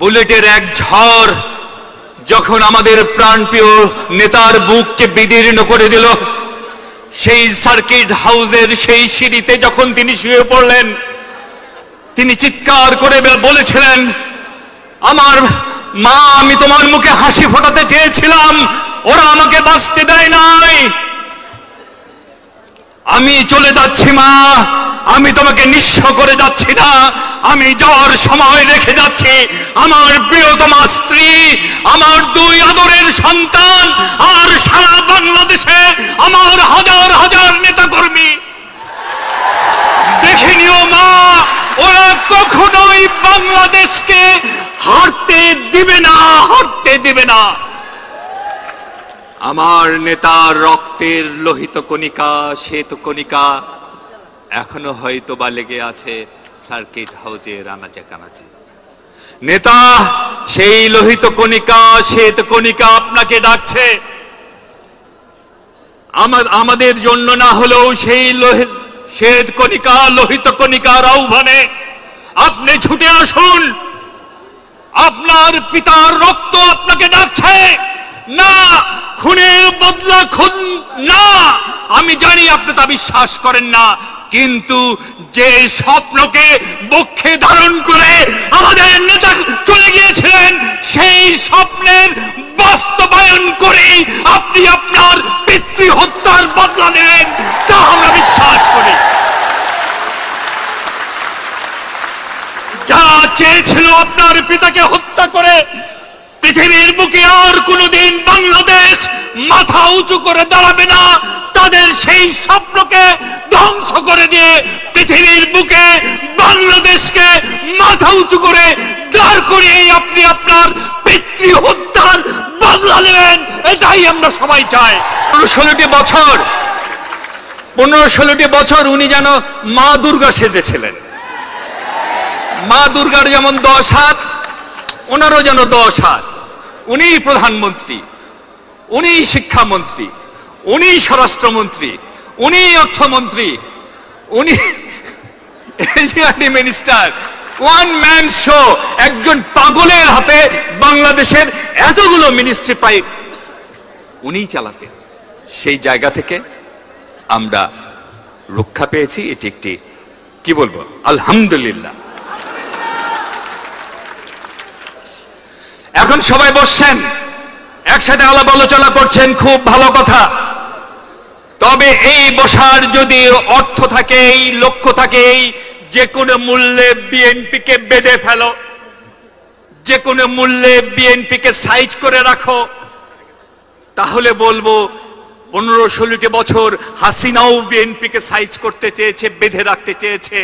বুলেটের এক ঝড় যখন আমাদের প্রাণপ্রিয় নেতার বুককে বিদীর্ণ করে দিল, সেই সার্কিট হাউসের সেই সিঁড়িতে যখন তিনি শুয়ে পড়লেন, তিনি চিৎকার করে বলেছিলেন, আমার মা, আমি তোমার মুখে হাসি ফোটাতে চেয়েছিলাম, ওরা আমাকে বাঁচতে দেয় নাই। আমি চলে যাচ্ছি, মা। আমি তোমাকে নিঃস্ব করে যাচ্ছি না। আমি যাওয়ার সময় রেখে যাচ্ছি। আমার প্রিয়তমা স্ত্রী, আমার দুই আদরের সন্তান, আর সারা বাংলাদেশে আমার হাজার হাজার নেতা কর্মী দেখে নিও মা, ওরা কখনোই বাংলাদেশকে হারতে দিবে না, হারতে দিবে না। আমার নেতার রক্তের লোহিত কণিকা, শ্বেত কণিকা এখনও হয়তো বা লেগে আছে সার্কিট হাউজের আনাচে কানাচে নেতা, সেই লোহিত কণিকা, শ্বেত কণিকা আপনাকে ডাকছে। আমাদের জন্য না হলেও সেই লোহিত শ্বেত কণিকা, লোহিত কণিকার আহ্বানে আপনি ছুটে আসুন। আপনার পিতার রক্ত আপনাকে ডাকছে। না, খুনের বদলা খুন না, আমি জানি আপনি তা বিশ্বাস করেন না। কিন্তু যে স্বপ্নকে বক্ষে ধারণ করে আমাদের নেতা চলে গিয়েছিলেন, সেই স্বপ্নের বাস্তবায়ন করেই আপনি আপনার পিতৃ হত্যার বদলা নেন তা আমরা বিশ্বাস করি। যা চেয়েছিল আপনার পিতাকে হত্যা করে পৃথিবীর বুকে আর কোনোদিন বাংলাদেশ মাথা উঁচু করে দাঁড়াবে না তাদের সেই স্বপ্নকে ধ্বংস করে দিয়ে পৃথিবীর বুকে বাংলাদেশকে মাথা উঁচু করে দাঁড় করিয়ে আপনি আপনার পিতৃ হত্যার বদলা নেবেন। এটাই আমরা সবাই চাই। ষোলোটি বছর, পনেরো ষোলোটি বছর উনি যেন মা দুর্গা সেজেছিলেন। মা দুর্গার যেমন দশ হাত, ওনারও যেন দশ হাত। উনি প্রধানমন্ত্রী উনি শিক্ষামন্ত্রী। উনি স্বরাষ্ট্রমন্ত্রী, উনি অর্থমন্ত্রী, উনি মিনিস্টার, ওয়ান ম্যান শো, একজন পাগলের হাতে বাংলাদেশের এতগুলো মিনিস্ট্রি পাই উনিই চালাতেন। সেই জায়গা থেকে আমরা রক্ষা পেয়েছি, এটি একটি, কি বলব? আলহামদুলিল্লাহ। এখন সবাই বসছেন, একসাথে আলাপ আলোচনা করছেন, খুব ভালো কথা। তবে এই বসার যদি অর্থ থাকে, এই লক্ষ্য থাকে, এই যে কোনো মূল্যে বিএনপিকে বেঁধে ফেলো, যে কোনো মূল্যে বিএনপিকে সাইজ করে রাখো, তাহলে বলব পনেরো ষোলোটি বছর হাসিনাও বিএনপিকে সাইজ করতে চেয়েছে, বেঁধে রাখতে চেয়েছে।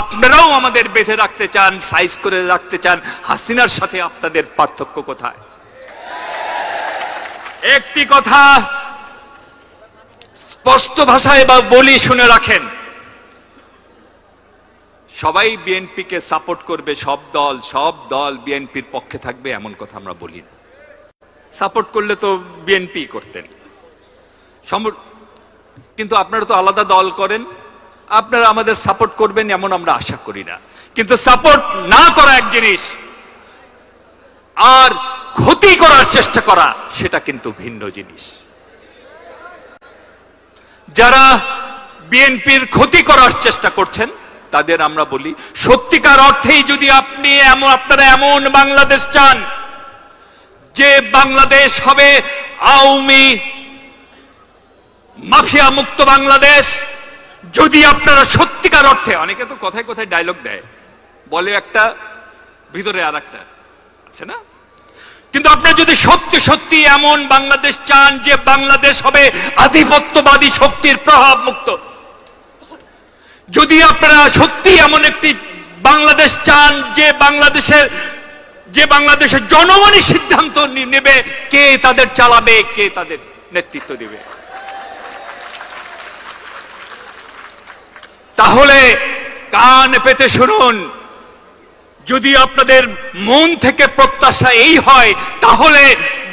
আপনারাও আমাদের বেঁধে রাখতে চান সাইজ করে রাখতে চান। হাসিনার সাথে আপনাদের পার্থক্য কোথায়? একটি কথা স্পষ্ট ভাষায় বা বলি শুনে রাখেন। সবাই বিএনপিকে সাপোর্ট করবে, সব দল সব দল বিএনপির পক্ষে থাকবে, এমন কথা আমরা বলি না। সাপোর্ট করলে তো বিএনপি করতেন। কিন্তু আপনারা তো আলাদা দল করেন, আপনারা আমাদের সাপোর্ট করবেন এমন আমরা আশা করি না। কিন্তু সাপোর্ট না করা এক জিনিস, আর ক্ষতি করার চেষ্টা করা, সেটা কিন্তু ভিন্ন জিনিস। যারা বিএনপির ক্ষতি করার চেষ্টা করছেন, তাদের আমরা বলি, সত্যিকার অর্থেই যদি আপনি এমন, আপনারা এমন বাংলাদেশ চান, যে বাংলাদেশ হবে আওয়ামী মাফিয়া মুক্ত বাংলাদেশ, যদি আপনারা সত্যিকার অর্থে, অনেকে তো কথায় কথায় ডায়লগ দেয়, বলে একটা, ভিতরে আর একটা আছে না? কিন্তু আপনারা যদি সত্যি সত্যি এমন বাংলাদেশ চান যে বাংলাদেশ হবে আধিপত্যবাদী শক্তির প্রভাব মুক্ত যদি আপনারা সত্যি এমন একটি বাংলাদেশ চান যে বাংলাদেশের যে বাংলাদেশের জনগণই সিদ্ধান্ত নেবে কে তাদের চালাবে, কে তাদের নেতৃত্ব দিবে। তাহলে কান পেতে শুনুন। যদি আপনাদের মন থেকে প্রত্যাশা এই হয়, তাহলে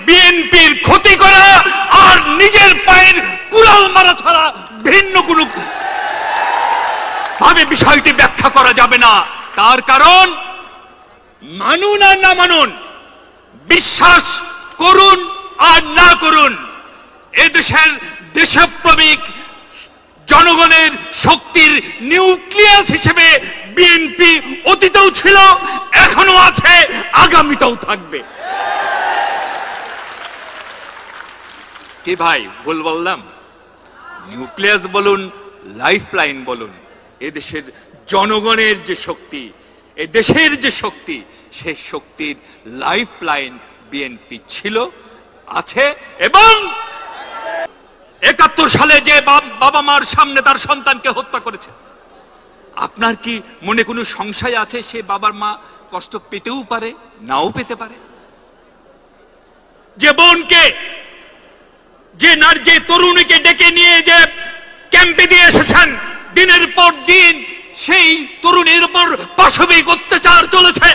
বিএনপির ক্ষতি করা আর নিজের পায়ের কুড়াল মারা ছাড়া ভিন্ন কোনো ভাবে বিষয়টি ব্যাখ্যা করা যাবে না। তার কারণ, মানুন আর না মানুন, বিশ্বাস করুন আর না করুন, এদেশের দেশপ্রমিক জনগণের শক্তির নিউক্লিয়াস হিসেবে বিএনপি অতীতেও ছিল এখনও আছে, আগামীতেও থাকবে। কি ভাই, ভুল বললাম? নিউক্লিয়াস বলুন লাইফ লাইন বলুন এদেশের জনগণের যে শক্তি, এ দেশের যে শক্তি, সেই শক্তির লাইফ লাইন বিএনপি ছিল, আছে এবং একাত্তর সালে যে বাবা মার সামনে তার সন্তানকে হত্যা করেছে। আপনার কি মনে কোনো সংশয় আছে? সে বাবার মা কষ্ট পেতেও পারে, নাও পেতে পারে। যে বোনকে, যে নার যে তরুণীকে ডেকে নিয়ে যে ক্যাম্পে দিয়ে এসেছেন, দিনের পর দিন সেই তরুণীর উপর পাশবিক অত্যাচার চলেছে।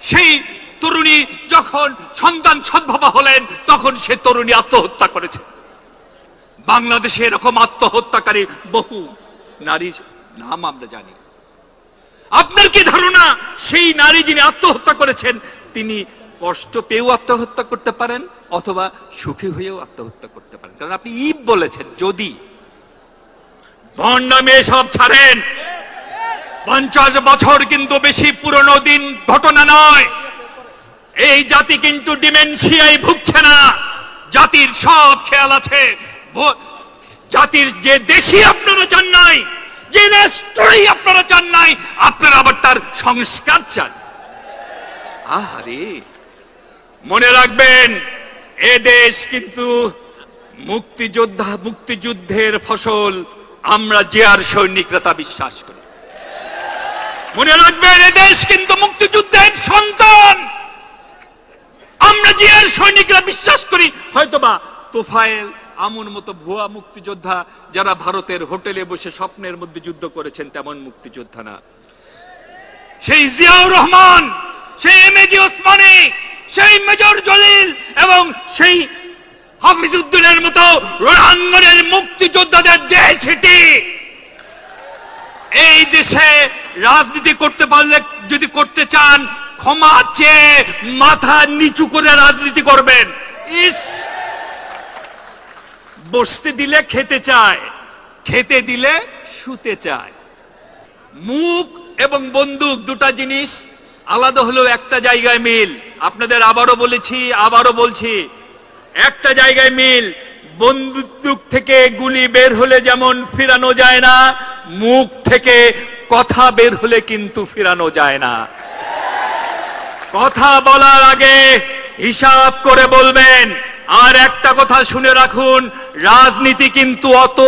সেই তরুণী যখন সন্তান সদ্ভাবা হলেন, তখন সে তরুণী আত্মহত্যা করেছে। বাংলাদেশে এরকম আত্মহত্যাকারী বহু নারীর নাম আমরা জানি। আপনার কি ধারণা? সেই নারী যিনি আত্মহত্যা করেছেন, তিনি কষ্ট পেয়েও আত্মহত্যা করতে পারেন, অথবা সুখী হয়েও আত্মহত্যা করতে পারেন। কারণ আপনি ইব বলেছেন, যদি। নামে সব ছাড়েন। পঞ্চাশ বছর কিন্তু বেশি পুরনো দিন ঘটনা নয়। এই জাতি কিন্তু ডিমেনশিয়ায় ভুগছে না। জাতির সব খেয়াল আছে। জাতির যে দেশই আপনারা চান নাই যে আপনারা চান নাই, আপনারা আবার তার সংস্কার চান। আহারে, মনে রাখবেন, এ দেশ কিন্তু মুক্তিযোদ্ধা, মুক্তিযুদ্ধের ফসল আমরা জিয়ার সৈনিকরা তা বিশ্বাস করি। মনে রাখবেন, এ দেশ কিন্তু মুক্তিযুদ্ধের সন্তান। আমরা জিয়ার সৈনিকরা বিশ্বাস করি, হয়তোবা তোফায়েল আমন মতো ভুয়া মুক্তিযোদ্ধা যারা ভারতের হোটেলে বসে স্বপ্নের মধ্যে যুদ্ধ করেছেন তেমন মুক্তিযোদ্ধা না। সেই জিয়াউর রহমান, সেই এম এ জি ওসমানী, সেই মেজর জলিল এবং সেই হাফিজউদ্দিনের মতো রোহাঙ্গনের মুক্তিযোদ্ধাদের দেশ এটি এই দেশে রাজনীতি করতে পারলে যদি করতে চান, ক্ষমা চেয়ে মাথা নিচু করে রাজনীতি করবেন। ইস! বসতে দিলে খেতে চায়, খেতে দিলে শুতে চায়। মুখ এবং বন্দুক দুটা জিনিস আলাদা হলেও একটা জায়গায় মিল। আপনাদের আবারও বলেছি, আবারও বলছি, একটা জায়গায় মিল। বন্দুক থেকে গুলি বের হলে যেমন ফিরানো যায় না, মুখ থেকে কথা বের হলে কিন্তু ফিরানো যায় না। কথা বলার আগে হিসাব করে বলবেন। আর একটা কথা শুনে রাখুন রাজনীতি কিন্তু অত